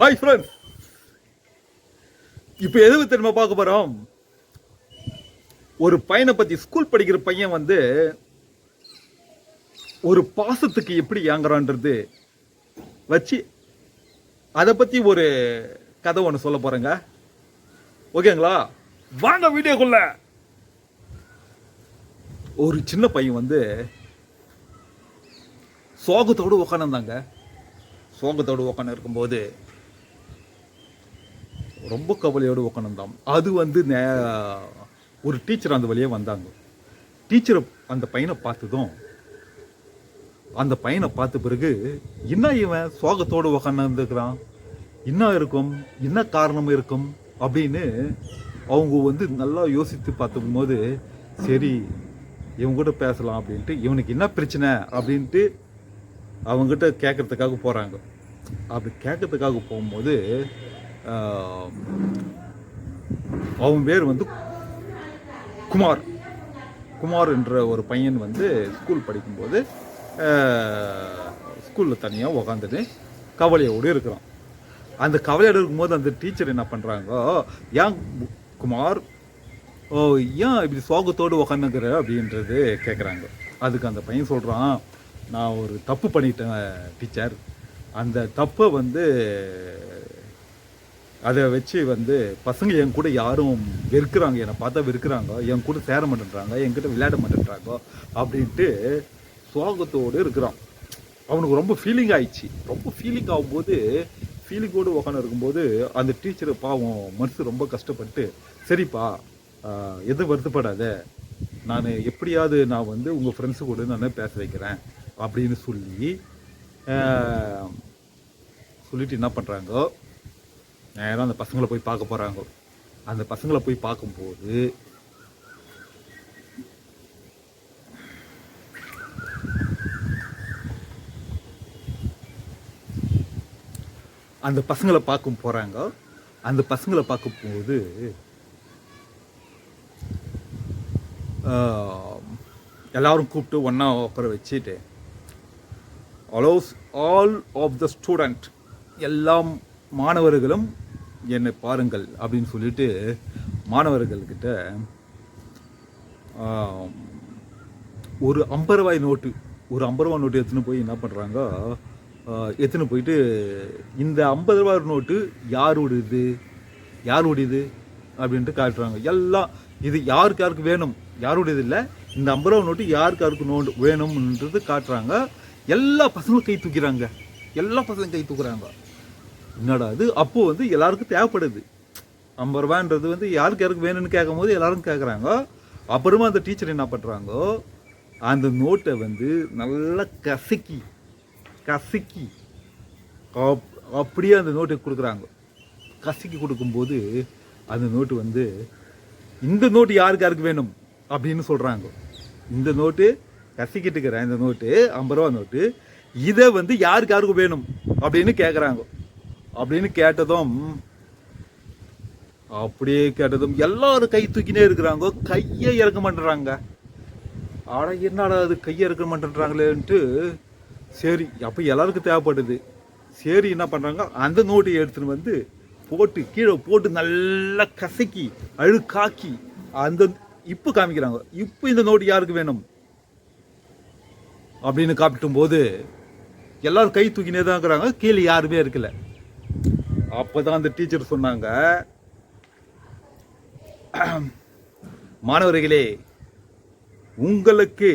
Hi friends இப்போ எது தெரியுமா பார்க்க போறோம்? ஒரு பையனை பற்றி ஸ்கூல் படிக்கிற பையன் வந்து ஒரு பாசத்துக்கு எப்படி ஏங்குறான்றது வச்சு அதை பத்தி ஒரு கதை ஒன்று சொல்ல போறேங்க. ஓகேங்களா? வாங்க வீடியோக்குள்ள. ஒரு சின்ன பையன் வந்து சோகத்தோடு உக்காந்துருந்தாங்க. சோகத்தோடு உக்காந்து இருக்கும்போது ரொம்ப கவலையோடு உக்காந்துருந்தான். அது வந்து நே ஒரு டீச்சர் அந்த வழியே வந்தாங்க. டீச்சரை அந்த பையனை பார்த்ததும் அந்த பையனை பார்த்த பிறகு என்ன இவன்? சோகத்தோடு உக்காந்துருக்கிறான். என்ன இருக்கும்? என்ன காரணம் இருக்கும்? அப்படின்னு அவங்க வந்து நல்லா யோசித்து பார்த்துக்கும்போது சரி இவங்க கூட பேசலாம் அப்படின்ட்டு இவனுக்கு என்ன பிரச்சனை? அப்படின்ட்டு அவங்ககிட்ட கேட்கறதுக்காக போகிறாங்க அப்படி கேட்கறதுக்காக போகும்போது அவன் பேர் வந்து குமார். குமார் என்ற ஒரு பையன் வந்து ஸ்கூல் படிக்கும்போது ஸ்கூலில் தனியாக உக்காந்துட்டு கவலையோடு இருக்கிறான். அந்த கவலையோடு இருக்கும்போது அந்த டீச்சர் என்ன பண்ணுறாங்க ஏன் குமார் ஓ ஏன் இப்படி சோகத்தோடு உக்காந்துக்கிற? அப்படின்றது கேட்குறாங்க. அதுக்கு அந்த பையன் சொல்கிறான் நான் ஒரு தப்பு பண்ணிட்டேன் டீச்சர். அந்த தப்பை வந்து அதை வச்சு வந்து பசங்க என் கூட யாரும் வெறுக்கிறாங்க. என்னை பார்த்தா வெறுக்கிறாங்க. என் கூட சேர மாட்டேன்றாங்க. என்கிட்ட விளையாட மாட்டேன்றாங்க. அப்படின்ட்டு சோகத்தோடு இருக்கிறான். அவனுக்கு ரொம்ப ஃபீலிங் ஆயிடுச்சு. ரொம்ப ஃபீலிங் ஆகும்போது ஃபீலிங்கோடு உட்காந்து இருக்கும்போது அந்த டீச்சர் பாவம் மனசு ரொம்ப கஷ்டப்பட்டு சரிப்பா எதுவும் வருத்தப்படாத. நான் எப்படியாவது நான் வந்து உங்கள் ஃப்ரெண்ட்ஸு கூட நான் பேச வைக்கிறேன். அப்படின்னு சொல்லி சொல்லிட்டு என்ன பண்ணுறாங்க நேரம் அந்த பசங்களை போய் பார்க்க போகிறாங்க அந்த பசங்களை போய் பார்க்கும்போது அந்த பசங்களை பார்க்கும் போகிறாங்க அந்த பசங்களை பார்க்கும்போது எல்லாரும் கூப்பிட்டு ஒன்றா உட்கார வச்சுட்டு allows all of the student எல்லாம் மாணவர்களும் என்னை பாருங்கள் அப்படின்னு சொல்லிட்டு மாணவர்கள்கிட்ட ஒரு ஐம்பது ரூபாய் நோட்டு ஒரு ஐம்பது ரூபாய் நோட்டு எடுத்துன்னு போய் என்ன பண்ணுறாங்க எடுத்துன்னு போயிட்டு இந்த ஐம்பது ரூபாய் நோட்டு யாருடையது யாருடையது அப்படின்ட்டு காட்டுறாங்க. எல்லாம் இது யாருக்கு யாருக்கு வேணும்? யாருடையது இல்லை இந்த ஐம்பது ரூபா நோட்டு யாருக்கு யாருக்கு நோட்டு வேணும்ன்றது காட்டுறாங்க. எல்லா பசங்களும் கை தூக்கிறாங்க. எல்லா பசங்களும் கை தூக்குறாங்க. என்னடா அது அப்போது வந்து எல்லாருக்கும் தேவைப்படுது. ஐம்பது ரூபான்றது வந்து யாருக்கு யாருக்கு வேணும்னு கேட்கும் போது எல்லாரும் கேட்குறாங்க. அப்புறமா அந்த டீச்சர் என்ன பண்ணுறாங்கோ அந்த நோட்டை வந்து நல்லா கசக்கி கசக்கி அப்படியே அந்த நோட்டை கொடுக்குறாங்க. கசக்கி கொடுக்கும்போது அந்த நோட்டு வந்து இந்த நோட்டு யாருக்கு யாருக்கு வேணும்? அப்படின்னு சொல்கிறாங்க இந்த நோட்டு கசிக்கிட்டு இருக்கிறேன் இந்த நோட்டு ஐம்பது ரூபா நோட்டு. இதை வந்து யாருக்கு யாருக்கு வேணும் அப்படின்னு கேட்குறாங்க அப்படின்னு கேட்டதும் அப்படியே கேட்டதும் எல்லாரும் கை தூக்கினே இருக்கிறாங்க. கையை இறக்க மாட்டேறாங்க ஆட என்னடா அது கையை இறக்க மாட்டேன்றாங்களேன்ட்டு சரி அப்போ எல்லாருக்கும் தேவைப்படுது. சரி என்ன பண்ணுறாங்க அந்த நோட்டை எடுத்துன்னு வந்து போட்டு கீழே போட்டு நல்லா கசக்கி அழுக்காக்கி அந்த இப்போ காமிக்கிறாங்க. இப்போ இந்த நோட்டு யாருக்கு வேணும்? அப்படின்னு காப்பிட்டும் போது எல்லாரும் கை தூக்கினே தான் இருக்கிறாங்க. கீழே யாருமே இருக்கல. அப்போ தான் அந்த டீச்சர் சொன்னாங்க மாணவர்களே உங்களுக்கு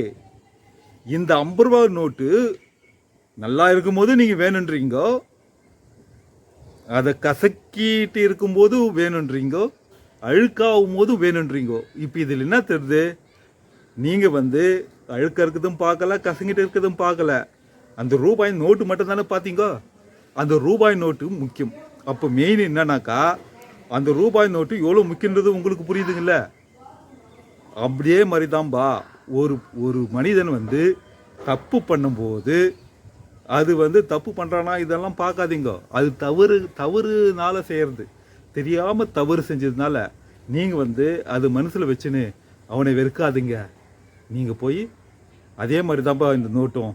இந்த ஐம்பது ரூபா நோட்டு நல்லா இருக்கும்போது நீங்கள் வேணுன்றீங்க? அதை கசக்கிட்டு இருக்கும்போது வேணுன்றீங்க? அழுக்காகும் போது வேணுன்றீங்க? இப்போ இதில் என்ன தெரியுது? நீங்கள் வந்து அழுக்க இருக்கிறதும் பார்க்கல கசங்கிட்டு இருக்கிறதும் பார்க்கல. அந்த ரூபாய் நோட்டு மட்டும் தானே பார்த்தீங்க? அந்த ரூபாய் நோட்டு முக்கியம். அப்போ மெயின் என்னன்னாக்கா அந்த ரூபாய் நோட்டு எவ்வளோ முக்கியன்றது உங்களுக்கு புரியுதுங்கள? அப்படியே மாதிரி தான்பா ஒரு ஒரு மனிதன் வந்து தப்பு பண்ணும்போது அது வந்து தப்பு பண்ணுறானா இதெல்லாம் பார்க்காதீங்க. அது தவறு தவறுனால செய்கிறது தெரியாமல் தவறு செஞ்சதுனால நீங்கள் வந்து அது மனசில் வச்சுன்னு அவனை வெறுக்காதீங்க. நீங்கள் போய் அதே மாதிரி தான்ப்பா இந்த நோட்டும்.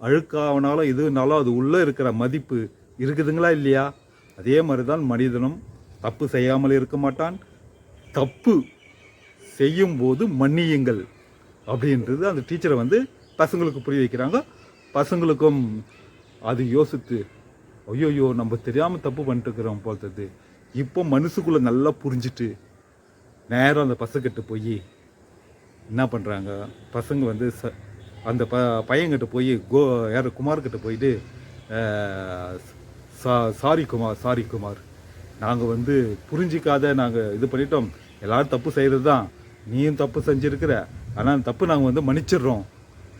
அழுக்காவனாலும் இதுனாலும் அது உள்ளே இருக்கிற மதிப்பு இருக்குதுங்களா இல்லையா? அதே மாதிரி தான் மனிதனும் தப்பு செய்யாமல் இருக்க மாட்டான். தப்பு செய்யும்போது மன்னியுங்கள் அப்படின்றது அந்த டீச்சரை வந்து பசங்களுக்கு புரிய வைக்கிறாங்க. பசங்களுக்கும் அது யோசித்து ஐயோயோ நம்ம தெரியாமல் தப்பு பண்ணிட்டுருக்குறோம் இருக்கிறோம் இப்போ மனசுக்குள்ளே நல்லா புரிஞ்சுட்டு நேரம் அந்த பசங்கிட்ட போய் என்ன பண்ணுறாங்க பசங்க வந்து ச அந்த ப பையன்கிட்ட போய் கோ யார் குமார்கிட்ட போயிட்டு சா சாரி குமார் சாரி குமார். நாங்கள் வந்து புரிஞ்சிக்காத நாங்கள் இது பண்ணிட்டோம். எல்லாரும் தப்பு செய்கிறது தான் நீயும் தப்பு செஞ்சுருக்கிற. ஆனால் தப்பு நாங்கள் வந்து மன்னிச்சிடுறோம்.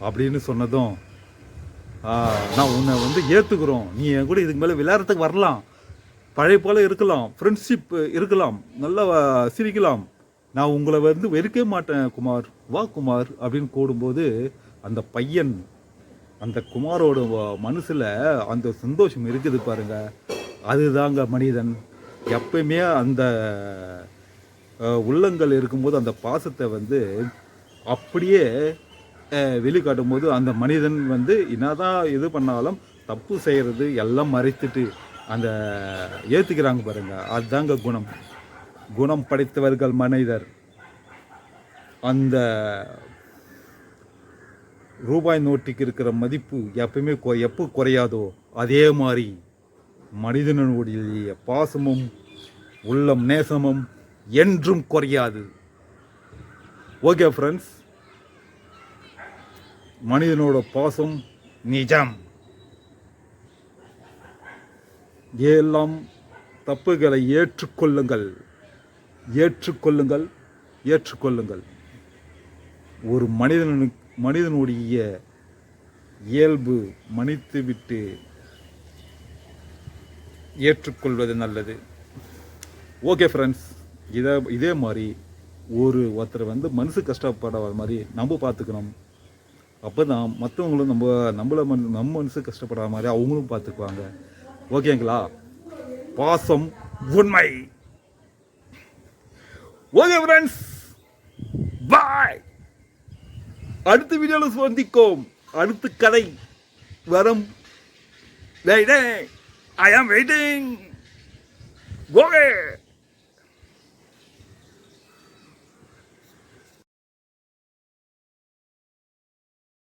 அப்படின்னு சொன்னதும் நான் உன்னை வந்து ஏற்றுக்குறோம் நீ என் கூட இதுக்கு மேலே விளையாடுறதுக்கு வரலாம். பழைய போல இருக்கலாம். ஃப்ரெண்ட்ஷிப் இருக்கலாம். நல்லா சிரிக்கலாம். நான் உங்களை வந்து வெறுக்கவே மாட்டேன் குமார். வா குமார் அப்படின்னு கூடும்போது அந்த பையன் அந்த குமாரோட மனசில் அந்த சந்தோஷம் இருக்குது பாருங்க. அதுதாங்க மனிதன். எப்பயுமே அந்த உள்ளங்கள் இருக்கும்போது அந்த பாசத்தை வந்து அப்படியே அஹ், வெளிக்காட்டும் போது அந்த மனிதன் வந்து என்னதான் இது பண்ணாலும் தப்பு செய்கிறது எல்லாம் மறைத்துட்டு அந்த ஏற்றுக்கிறாங்க பாருங்க. அதுதாங்க குணம். குணம் படைத்தவர்கள் மனிதர். அந்த ரூபாய் நோட்டுக்கு இருக்கிற மதிப்பு எப்பயுமே கொ- எப்போ குறையாதோ அதே மாதிரி மனிதனுடைய பாசமும் உள்ளம் நேசமும் என்றும் குறையாது. ஓகே ஃப்ரெண்ட்ஸ் மனிதனோட பாசம் நிஜம். எல்லாம் தப்புகளை ஏற்றுக்கொள்ளுங்கள். ஏற்றுக்கொள்ளுங்கள். ஏற்றுக்கொள்ளுங்கள். ஒரு மனிதனு மனிதனுடைய இயல்பு மன்னித்துவிட்டு ஏற்றுக்கொள்வது நல்லது. ஓகே ஃப்ரெண்ட்ஸ் இதை இதே மாதிரி ஒரு ஒருத்தர் வந்து மனசு கஷ்டப்படாத மாதிரி நம்ம பார்த்துக்கணும். அப்போ தான் மற்றவங்களும் நம்ம நம்மள மன் நம்ம மனசு கஷ்டப்படாத மாதிரி அவங்களும் பார்த்துக்குவாங்க. ஓகேங்களா பாசம் உண்மை. ஓகே ஃப்ரெண்ட்ஸ் பாய் அடுத்த வீடியோவில் சந்திக்கோம். அடுத்த கதை வரும். ஐ ஆம் வெயிட்டிங் கோகே